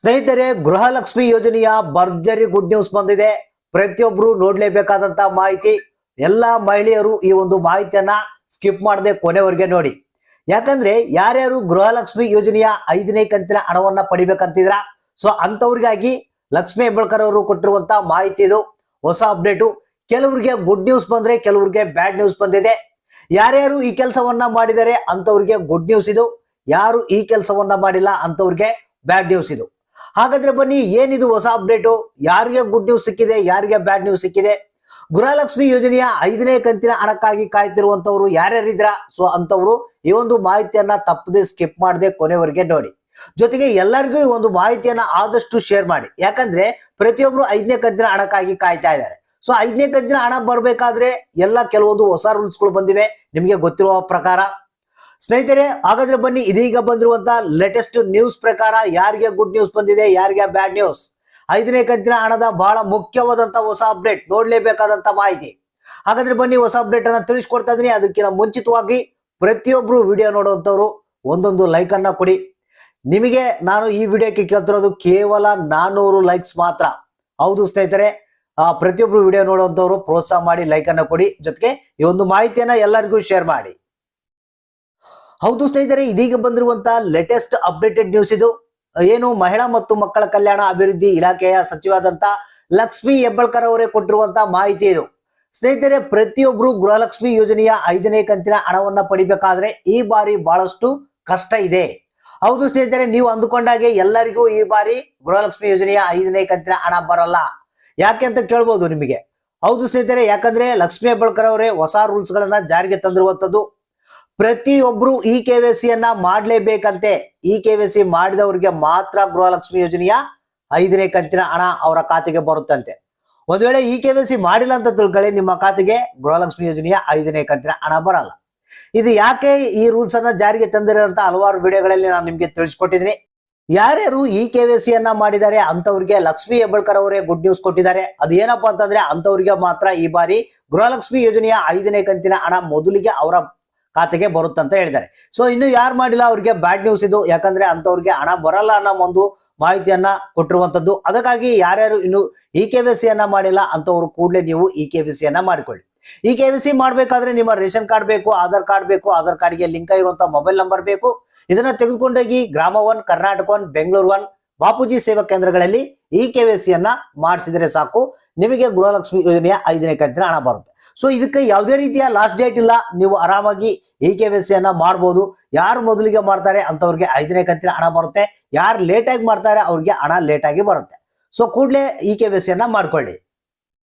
ಸ್ನೇಹಿತರೆ, ಗೃಹಲಕ್ಷ್ಮಿ ಯೋಜನೆಯ ಭರ್ಜರಿ ಗುಡ್ ನ್ಯೂಸ್ ಬಂದಿದೆ. ಪ್ರತಿಯೊಬ್ರು ನೋಡ್ಲೇಬೇಕಾದಂತ ಮಾಹಿತಿ. ಎಲ್ಲಾ ಮಹಿಳೆಯರು ಈ ಒಂದು ಮಾಹಿತಿಯನ್ನ ಸ್ಕಿಪ್ ಮಾಡದೆ ಕೊನೆವರೆಗೆ ನೋಡಿ. ಯಾಕಂದ್ರೆ, ಯಾರ್ಯಾರು ಗೃಹಲಕ್ಷ್ಮಿ ಯೋಜನೆಯ ಐದನೇ ಕಂತಿನ ಹಣವನ್ನ ಪಡಿಬೇಕಂತಿದ್ರ, ಸೊ ಅಂತವ್ರಿಗಾಗಿ ಲಕ್ಷ್ಮಿ ಹೆಬ್ಬಳ್ಕರ್ ಅವರು ಕೊಟ್ಟಿರುವಂತ ಮಾಹಿತಿ ಇದು. ಹೊಸ ಅಪ್ಡೇಟು ಕೆಲವರಿಗೆ ಗುಡ್ ನ್ಯೂಸ್ ಬಂದ್ರೆ, ಕೆಲವರಿಗೆ ಬ್ಯಾಡ್ ನ್ಯೂಸ್ ಬಂದಿದೆ. ಯಾರ್ಯಾರು ಈ ಕೆಲಸವನ್ನ ಮಾಡಿದರೆ ಅಂತವ್ರಿಗೆ ಗುಡ್ ನ್ಯೂಸ್ ಇದು. ಯಾರು ಈ ಕೆಲಸವನ್ನ ಮಾಡಿಲ್ಲ ಅಂತವ್ರಿಗೆ ಬ್ಯಾಡ್ ನ್ಯೂಸ್ ಇದು. ಹಾಗಾದ್ರೆ ಬನ್ನಿ, ಏನಿದು ಹೊಸ ಅಪ್ಡೇಟು ಯಾರಿಗೆ ಗುಡ್ ನ್ಯೂಸ್ ಸಿಕ್ಕಿದೆ, ಯಾರಿಗೆ ಬ್ಯಾಡ್ ನ್ಯೂಸ್ ಸಿಕ್ಕಿದೆ? ಗೃಹಲಕ್ಷ್ಮಿ ಯೋಜನೆಯ ಐದನೇ ಕಂತಿನ ಹಣಕ್ಕಾಗಿ ಕಾಯ್ತಿರುವಂತವ್ರು ಯಾರ್ಯಾರಿದ್ರ ಸೊ ಅಂತವ್ರು ಈ ಒಂದು ಮಾಹಿತಿಯನ್ನ ತಪ್ಪದೆ ಸ್ಕಿಪ್ ಮಾಡದೆ ಕೊನೆವರೆಗೆ ನೋಡಿ. ಜೊತೆಗೆ ಎಲ್ಲರಿಗೂ ಈ ಒಂದು ಮಾಹಿತಿಯನ್ನ ಆದಷ್ಟು ಶೇರ್ ಮಾಡಿ. ಯಾಕಂದ್ರೆ ಪ್ರತಿಯೊಬ್ರು ಐದನೇ ಕಂತಿನ ಹಣಕ್ಕಾಗಿ ಕಾಯ್ತಾ ಇದ್ದಾರೆ. ಸೊ ಐದನೇ ಕಂತಿನ ಹಣ ಬರ್ಬೇಕಾದ್ರೆ ಎಲ್ಲ ಕೆಲವೊಂದು ಹೊಸ ರೂಲ್ಸ್ಗಳು ಬಂದಿವೆ. ನಿಮಗೆ ಗೊತ್ತಿರುವ ಪ್ರಕಾರ ಸ್ನೇಹಿತರೆ, ಹಾಗಾದ್ರೆ ಬನ್ನಿ, ಇದೀಗ ಬಂದಿರುವಂತ ಲೇಟೆಸ್ಟ್ ನ್ಯೂಸ್ ಪ್ರಕಾರ ಯಾರಿಗೆ ಗುಡ್ ನ್ಯೂಸ್ ಬಂದಿದೆ, ಯಾರಿಗೆ ಬ್ಯಾಡ್ ನ್ಯೂಸ್ ಐದನೇ ಕಂತಿನ ಹಣದ ಬಹಳ ಮುಖ್ಯವಾದಂತ ಹೊಸ ಅಪ್ಡೇಟ್ ನೋಡ್ಲೇಬೇಕಾದಂತ ಮಾಹಿತಿ. ಹಾಗಾದ್ರೆ ಬನ್ನಿ, ಹೊಸ ಅಪ್ಡೇಟ್ ಅನ್ನ ತಿಳಿಸ್ಕೊಡ್ತಾ ಇದೀನಿ ಅದಕ್ಕಿಂತ ಮುಂಚಿತವಾಗಿ ಪ್ರತಿಯೊಬ್ರು ವಿಡಿಯೋ ನೋಡುವಂತವ್ರು ಒಂದೊಂದು ಲೈಕ್ ಅನ್ನ ಕೊಡಿ. ನಿಮಗೆ ನಾನು ಈ ವಿಡಿಯೋಕ್ಕೆ ಕೇಳ್ತಿರೋದು ಕೇವಲ ನಾನೂರು ಲೈಕ್ಸ್ ಮಾತ್ರ. ಹೌದು ಸ್ನೇಹಿತರೆ ಪ್ರತಿಯೊಬ್ರು ವಿಡಿಯೋ ನೋಡುವಂತವ್ರು ಪ್ರೋತ್ಸಾಹ ಮಾಡಿ ಲೈಕ್ ಅನ್ನ ಕೊಡಿ. ಜೊತೆಗೆ ಈ ಒಂದು ಮಾಹಿತಿಯನ್ನ ಎಲ್ಲರಿಗೂ ಶೇರ್ ಮಾಡಿ. ಹೌದು ಸ್ನೇಹಿತರೆ, ಇದೀಗ ಬಂದಿರುವಂತ ಲೇಟೆಸ್ಟ್ ಅಪ್ಡೇಟೆಡ್ ನ್ಯೂಸ್ ಇದು. ಏನು ಮಹಿಳಾ ಮತ್ತು ಮಕ್ಕಳ ಕಲ್ಯಾಣ ಅಭಿವೃದ್ಧಿ ಇಲಾಖೆಯ ಸಚಿವಾದಂತ ಲಕ್ಷ್ಮಿ ಹೆಬ್ಬಳ್ಕರ್ ಅವರೇ ಕೊಟ್ಟಿರುವಂತ ಮಾಹಿತಿ ಇದು. ಸ್ನೇಹಿತರೆ, ಪ್ರತಿಯೊಬ್ರು ಗೃಹಲಕ್ಷ್ಮಿ ಯೋಜನೆಯ ಐದನೇ ಕಂತಿನ ಹಣವನ್ನ ಪಡಿಬೇಕಾದ್ರೆ ಈ ಬಾರಿ ಬಹಳಷ್ಟು ಕಷ್ಟ ಇದೆ. ಹೌದು ಸ್ನೇಹಿತರೆ, ನೀವು ಅಂದುಕೊಂಡಾಗೆ ಎಲ್ಲರಿಗೂ ಈ ಬಾರಿ ಗೃಹಲಕ್ಷ್ಮಿ ಯೋಜನೆಯ ಐದನೇ ಕಂತಿನ ಹಣ ಬರಲ್ಲ. ಯಾಕೆ ಅಂತ ಕೇಳ್ಬೋದು ನಿಮಗೆ. ಹೌದು ಸ್ನೇಹಿತರೆ, ಯಾಕಂದ್ರೆ ಲಕ್ಷ್ಮಿ ಹೆಬ್ಬಳ್ಕರ್ ಅವರೇ ಹೊಸ ರೂಲ್ಸ್ ಗಳನ್ನ ಜಾರಿಗೆ ತಂದಿರುವಂತದ್ದು ಪ್ರತಿಯೊಬ್ರು ಈ ಕೆ ವೈ ಸಿಯನ್ನ ಮಾಡ್ಲೇಬೇಕಂತೆ. ಈ ಕೆ ವೈ ಸಿ ಮಾಡಿದವರಿಗೆ ಮಾತ್ರ ಗೃಹಲಕ್ಷ್ಮಿ ಯೋಜನೆಯ ಐದನೇ ಕಂತಿನ ಹಣ ಅವರ ಖಾತೆಗೆ ಬರುತ್ತಂತೆ. ಒಂದ್ ವೇಳೆ ಈ ಕೆ ವೈ ಸಿ ಮಾಡಿಲ್ಲ ಅಂತ ತಿಳ್ಕೊಳ್ಳಿ, ನಿಮ್ಮ ಖಾತೆಗೆ ಗೃಹಲಕ್ಷ್ಮಿ ಯೋಜನೆಯ ಐದನೇ ಕಂತಿನ ಹಣ ಬರಲ್ಲ. ಇದು ಯಾಕೆ ಈ ರೂಲ್ಸ್ ಅನ್ನ ಜಾರಿಗೆ ತಂದಿರೋಂತ ಹಲವಾರು ವಿಡಿಯೋಗಳಲ್ಲಿ ನಾನು ನಿಮ್ಗೆ ತಿಳಿಸ್ಕೊಟ್ಟಿದ್ದೀನಿ. ಯಾರ್ಯಾರು ಈ ಕೆ ವೈ ಸಿ ಅನ್ನ ಮಾಡಿದ್ದಾರೆ ಅಂತವ್ರಿಗೆ ಲಕ್ಷ್ಮಿ ಹೆಬ್ಬಳ್ಕರ್ ಅವರೇ ಗುಡ್ ನ್ಯೂಸ್ ಕೊಟ್ಟಿದ್ದಾರೆ. ಅದು ಏನಪ್ಪಾ ಅಂತಂದ್ರೆ ಅಂತವ್ರಿಗೆ ಮಾತ್ರ ಈ ಬಾರಿ ಗೃಹಲಕ್ಷ್ಮಿ ಯೋಜನೆಯ ಐದನೇ ಕಂತಿನ ಹಣ ಮೊದಲಿಗೆ ಅವರ ಖಾತೆಗೆ ಬರುತ್ತಂತ ಹೇಳಿದ್ದಾರೆ. ಸೊ ಇನ್ನು ಯಾರು ಮಾಡಿಲ್ಲ ಅವ್ರಿಗೆ ಬ್ಯಾಡ್ ನ್ಯೂಸ್ ಇದು. ಯಾಕಂದ್ರೆ ಅಂತವ್ರಿಗೆ ಹಣ ಬರಲ್ಲ ಅನ್ನೋ ಒಂದು ಮಾಹಿತಿಯನ್ನ ಕೊಟ್ಟಿರುವಂತದ್ದು ಅದಕ್ಕಾಗಿ ಯಾರ್ಯಾರು ಇನ್ನು ಇ ಕೆ ವಿ ಸಿ ಅನ್ನ ಮಾಡಿಲ್ಲ ಅಂತವ್ರು ಕೂಡಲೇ ನೀವು ಇ ಕೆ ವಿ ಸಿ ಅನ್ನ ಮಾಡಿಕೊಳ್ಳಿ. ಈ ಕೆ ಸಿ ಮಾಡಬೇಕಾದ್ರೆ ನಿಮ್ಮ ರೇಷನ್ ಕಾರ್ಡ್ ಬೇಕು, ಆಧಾರ್ ಕಾರ್ಡ್ ಬೇಕು, ಆಧಾರ್ ಕಾರ್ಡ್ಗೆ ಲಿಂಕ್ ಆಗಿರುವಂತಹ ಮೊಬೈಲ್ ನಂಬರ್ ಬೇಕು. ಇದನ್ನ ತೆಗೆದುಕೊಂಡೋಗಿ ಗ್ರಾಮ one, Karnataka one, Bengaluru one, Bapuji ಸೇವಾ ಕೇಂದ್ರಗಳಲ್ಲಿ ಈ ಕೆ ಸಿ ಅನ್ನ ಮಾಡಿಸಿದ್ರೆ ಸಾಕು. ನಿಮಗೆ ಗೃಹಲಕ್ಷ್ಮಿ ಯೋಜನೆಯ ಐದನೇ ಕಂತಿನ ಹಣ ಬರುತ್ತೆ. ಸೊ ಇದಕ್ಕೆ ಯಾವುದೇ ರೀತಿಯ ಲಾಸ್ಟ್ ಡೇಟ್ ಇಲ್ಲ. ನೀವು ಆರಾಮಾಗಿ ಇ ಕೆ ವಿ ಮಾಡ್ಬೋದು. ಯಾರು ಮೊದಲಿಗೆ ಮಾಡ್ತಾರೆ ಅಂತವ್ರಿಗೆ ಐದನೇ ಕಂತಿನ ಹಣ ಬರುತ್ತೆ. ಯಾರು ಲೇಟಾಗಿ ಮಾಡ್ತಾರೆ ಅವ್ರಿಗೆ ಹಣ ಲೇಟಾಗಿ ಬರುತ್ತೆ. ಸೊ ಕೂಡಲೇ ಇ ಕೆ ವಿ ಮಾಡ್ಕೊಳ್ಳಿ.